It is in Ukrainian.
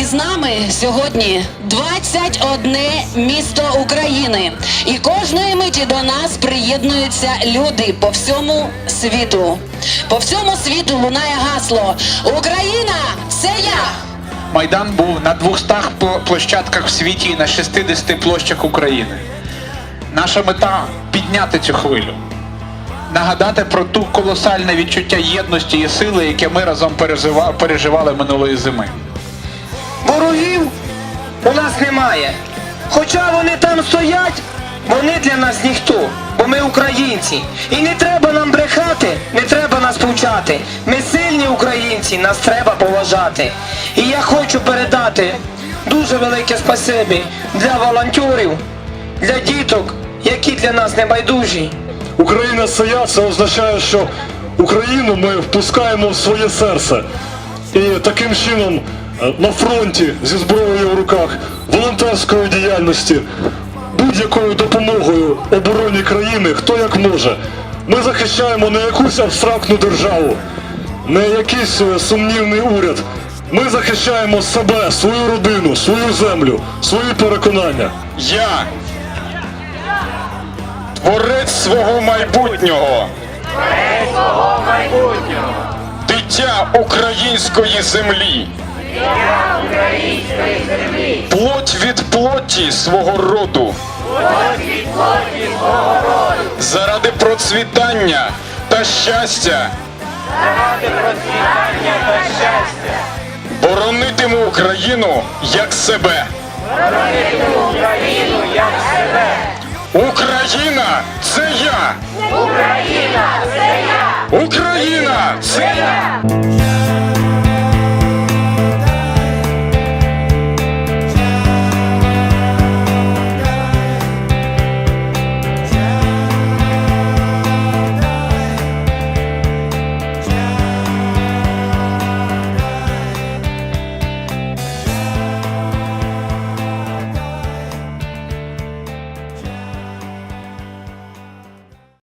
І з нами сьогодні 21 місто України. І кожної миті до нас приєднуються люди по всьому світу. По всьому світу лунає гасло Україна це я! Майдан був на 200 площадках в світі і на 60 площах України. Наша мета підняти цю хвилю, нагадати про ту колосальне відчуття єдності і сили, яке ми разом пережива- переживали минулої зими. У нас немає. Хоча вони там стоять, вони для нас ніхто, бо ми українці. І не треба нам брехати, не треба нас повчати. Ми сильні українці, нас треба поважати. І я хочу передати дуже велике спасибі для волонтерів, для діток, які для нас не байдужі. Україна я, це означає, що Україну ми впускаємо в своє серце. І таким чином на фронті зі зброєю в руках, волонтерською діяльності, будь-якою допомогою обороні країни, хто як може. Ми захищаємо не якусь абстрактну державу, не якийсь е, сумнівний уряд. Ми захищаємо себе, свою родину, свою землю, свої переконання. Я творець свого майбутнього. Дитя української землі. Плоть від плоті свого роду. Заради процвітання та щастя. Заради процвітання та щастя. Боронитиму Україну як себе. Україна це я! Україна це я! Україна це я!